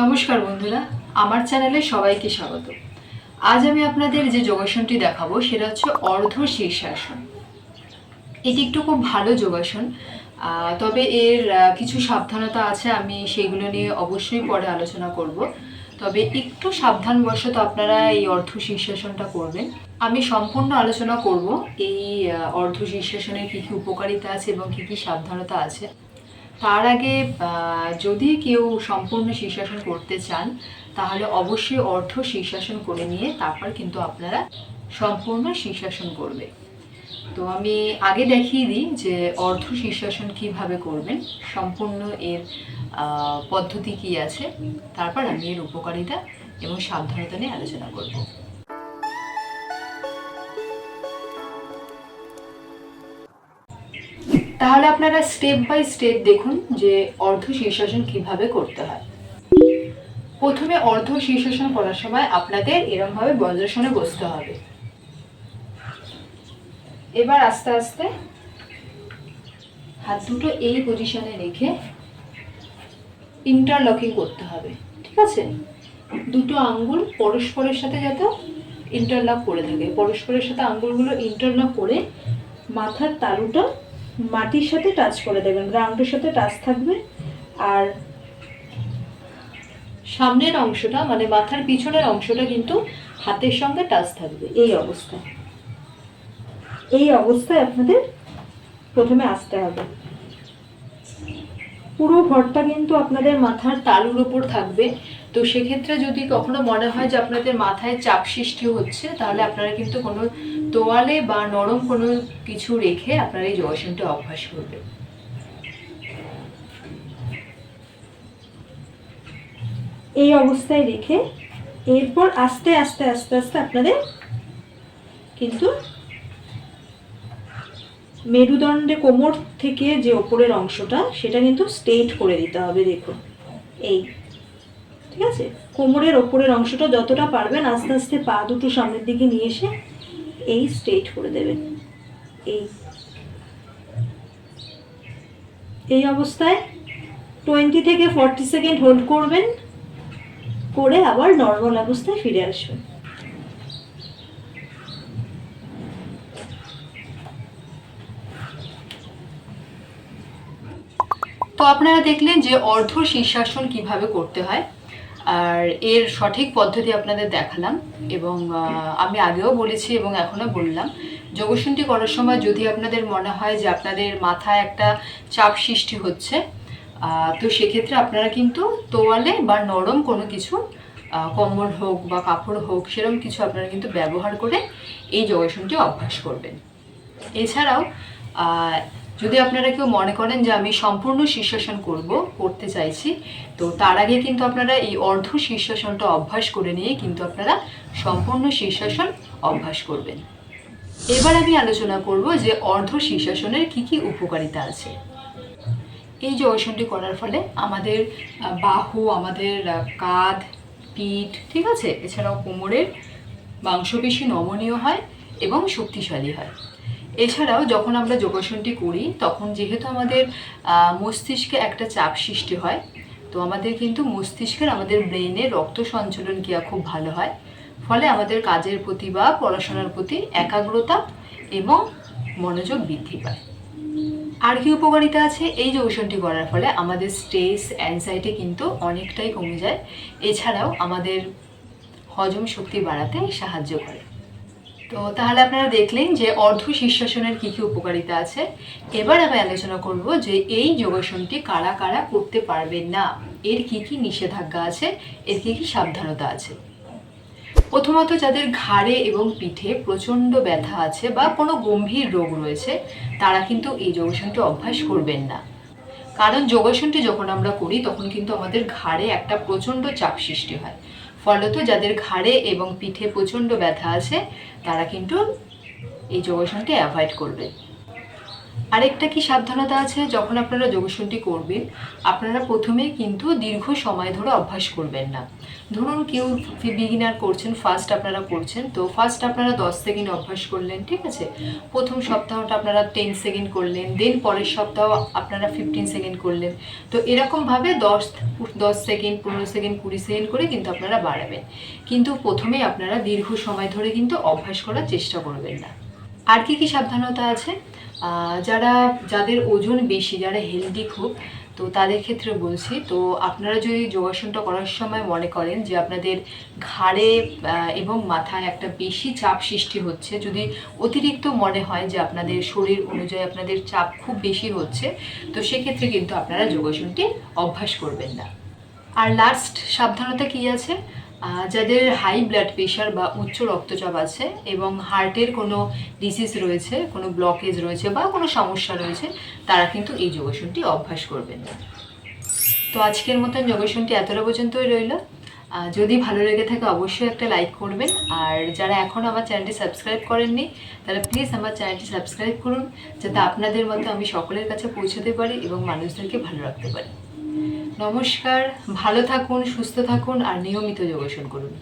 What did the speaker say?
নমস্কার বন্ধুরা, আমার চ্যানেলে সবাইকে স্বাগত। আজ আমি আপনাদের যে যোগাসনটি দেখাবো, সেটা হচ্ছে অর্ধ শীর্ষাসন। এটি একটু খুব ভালো যোগাসন তবে এর কিছু সাবধানতা আছে, আমি সেগুলো নিয়ে অবশ্যই পরে আলোচনা করব। তবে একটু সাবধানবশত আপনারা এই অর্ধ শীর্ষাসনটা করবেন। আমি সম্পূর্ণ আলোচনা করব এই অর্ধ শীর্ষাসনের কী কী উপকারিতা আছে এবং কী কী সাবধানতা আছে। তার আগে যদি কেউ সম্পূর্ণ শীর্ষাসন করতে চান, তাহলে অবশ্যই অর্ধ শীর্ষাসন করে নিয়ে তারপর কিন্তু আপনারা সম্পূর্ণ শীর্ষাসন করবে। তো আমি আগে দেখিয়ে দিই যে অর্ধ শীর্ষাসন কীভাবে করবেন, সম্পূর্ণ এর পদ্ধতি কি আছে, তারপর আমি এর উপকারিতা এবং সাবধানতা নিয়ে আলোচনা করব। তাহলে আপনারা স্টেপ বাই স্টেপ দেখুন যে অর্ধ শীর্ষাসন কীভাবে করতে হয়। প্রথমে অর্ধ শীর্ষাসন করার সময় আপনাদের এরমভাবে বজ্রাসনে বসতে হবে। এবার আস্তে আস্তে হাত দুটো এই পজিশনে রেখে ইন্টারলকিং করতে হবে, ঠিক আছে? দুটো আঙ্গুল পরস্পরের সাথে যাতে ইন্টারলক করে থাকে। পরস্পরের সাথে আঙ্গুলগুলো ইন্টারলক করে মাথার তালুটা মাটির সাথে টাচ করে দেবেন গ্রাউন্ডের সাথে টাচ থাকবে। আর সামনের অংশটা মানে মাথার পিছনের অংশটা কিন্তু হাতের সঙ্গে টাচ থাকবে, এই অবস্থায়। এই অবস্থায় আপনাদের প্রথমে আসতে হবে। পুরো ভরটা কিন্তু আপনাদের মাথার তালুর ওপর থাকবে। তো সেক্ষেত্রে যদি কখনো মনে হয় যে আপনাদের মাথায় চাপ সৃষ্টি হচ্ছে, তাহলে আপনারা কিন্তু কোনো তোয়ালে বা নরম কোনো কিছু রেখে আপনারা এই যোগাসনটা অভ্যাস করবেন। এই অবস্থায় রেখে এরপর আস্তে আস্তে আস্তে আস্তে আপনাদের কিন্তু মেরুদণ্ডে কোমর থেকে যে ওপরের অংশটা, সেটা কিন্তু স্ট্রেট করে দিতে হবে, দেখুন। এই, ঠিক আছে? কোমরের ওপরের অংশটা যতটা পারবেন আস্তে আস্তে পা দুটো সামনের দিকে নিয়ে এসে এই স্ট্রেট করে দেবেন এই। এই অবস্থায় টোয়েন্টি থেকে ফর্টি সেকেন্ড হোল্ড করবেন, করে আবার নর্মাল অবস্থায় ফিরে আসবেন। তো আপনারা দেখলেন যে অর্ধ শীর্ষাসন কীভাবে করতে হয়। আর এর সঠিক পদ্ধতি আপনাদের দেখালাম এবং আমি আগেও বলেছি এবং এখনও বললাম। যোগাসনটি করার সময় যদি আপনাদের মনে হয় যে আপনাদের মাথায় একটা চাপ সৃষ্টি হচ্ছে তো সেক্ষেত্রে আপনারা কিন্তু তোয়ালে বা নরম কোনো কিছু কম্বল হোক বা কাপড় হোক সেরকম কিছু আপনারা কিন্তু ব্যবহার করে এই যোগাসনটি অভ্যাস করবেন। এছাড়াও যদি আপনারা কেউ মনে করেন যে আমি সম্পূর্ণ শীর্ষাসন করব, করতে চাইছি, তো তার আগে কিন্তু আপনারা এই অর্ধ শীর্ষাসনটা অভ্যাস করে নিয়ে কিন্তু আপনারা সম্পূর্ণ শীর্ষাসন অভ্যাস করবেন। এবার আমি আলোচনা করব যে অর্ধ শীর্ষাসনের কি কি উপকারিতা আছে। এই যোগাসনটি করার ফলে আমাদের বাহু, আমাদের কাঁধ, পিঠ, ঠিক আছে? এছাড়াও কোমরের মাংসপেশি নমনীয় হয় এবং শক্তিশালী হয়। এছাড়াও যখন আমরা যোগাসনটি করি, তখন যেহেতু আমাদের মস্তিষ্কে একটা চাপ সৃষ্টি হয়, তো আমাদের কিন্তু মস্তিষ্কের আমাদের ব্রেনের রক্ত সঞ্চালন ক্রিয়া খুব ভালো হয়। ফলে আমাদের কাজের প্রতি বা পড়াশোনার প্রতি একাগ্রতা এবং মনোযোগ বৃদ্ধি পায়। আর কি উপকারিতা আছে? এই যোগাসনটি করার ফলে আমাদের স্ট্রেস, অ্যাংজাইটি কিন্তু অনেকটাই কমে যায়। এছাড়াও আমাদের হজম শক্তি বাড়াতে সাহায্য করে। তো তাহলে আপনারা দেখলেন যে অর্ধ শীর্ষাসনের কী কী উপকারিতা আছে। এবার আমি আলোচনা করব যে এই যোগাসনটি কারা কারা করতে পারবেন না। এর কি কি নিষেধাজ্ঞা আছে, এর কি কি সাবধানতা আছে। প্রথমত যাদের ঘাড়ে এবং পিঠে প্রচণ্ড ব্যথা আছে বা কোনো গম্ভীর রোগ রয়েছে, তারা কিন্তু এই যোগাসনটি অভ্যাস করবেন না। কারণ যোগাসনটি যখন আমরা করি, তখন কিন্তু আমাদের ঘাড়ে একটা প্রচণ্ড চাপ সৃষ্টি হয়। ফলত যাদের ঘাড়ে এবং পিঠে প্রচণ্ড ব্যথা আছে তারা কিন্তু এই যোগাসনটি অ্যাভয়েড করবে। আরেকটা কি সাবধানতা আছে? যখন আপনারা যোগাসনটি করবেন, আপনারা প্রথমে কিন্তু দীর্ঘ সময় ধরে অভ্যাস করবেন না। ধরুন কেউ বিগিনার করছেন ফার্স্ট আপনারা করছেন, তো ফার্স্ট আপনারা দশ সেকেন্ড অভ্যাস করলেন, ঠিক আছে? প্রথম সপ্তাহটা আপনারা টেন সেকেন্ড করলেন দেন পরের সপ্তাহ আপনারা ফিফটিন সেকেন্ড করলেন। তো এরকমভাবে দশ দশ সেকেন্ড, পনেরো সেকেন্ড, কুড়ি সেকেন্ড করে কিন্তু আপনারা বাড়াবেন। কিন্তু প্রথমেই আপনারা দীর্ঘ সময় ধরে কিন্তু অভ্যাস করার চেষ্টা করবেন না। আর কি কি সাবধানতা আছে? যারা, যাদের ওজন বেশি, যারা হেলদি খুব, তো তাদের ক্ষেত্রে বলছি, তো আপনারা যদি যোগাসনটা করার সময় মনে করেন যে আপনাদের ঘাড়ে এবং মাথায় একটা বেশি চাপ সৃষ্টি হচ্ছে, যদি অতিরিক্ত মনে হয় যে আপনাদের শরীর অনুযায়ী আপনাদের চাপ খুব বেশি হচ্ছে, তো সেক্ষেত্রে কিন্তু আপনারা যোগাসনটি অভ্যাস করবেন না। আর লাস্ট সাবধানতা কি আছে? যাদের হাই ব্লাড প্রেশার বা উচ্চ রক্তচাপ আছে এবং হার্টের কোনো ডিজিজ রয়েছে, কোনো ব্লকেজ রয়েছে বা কোনো সমস্যা রয়েছে, তারা কিন্তু এই যোগাসনটি অভ্যাস করবেন। তো আজকের মতন যোগাসনটি এতটা পর্যন্তই রইল। যদি ভালো লেগে থাকে অবশ্যই একটা লাইক করবেন। আর যারা এখন আমার চ্যানেলটি সাবস্ক্রাইব করেননি, তারা প্লিজ আমার চ্যানেলটি সাবস্ক্রাইব করুন, যাতে আপনাদের মতো আমি সকলের কাছে পৌঁছতে পারি এবং মানুষদেরকে ভালো রাখতে পারি। নমস্কার ভালো থাকুন সুস্থ থাকুন আর নিয়মিত যোগাসন করুন।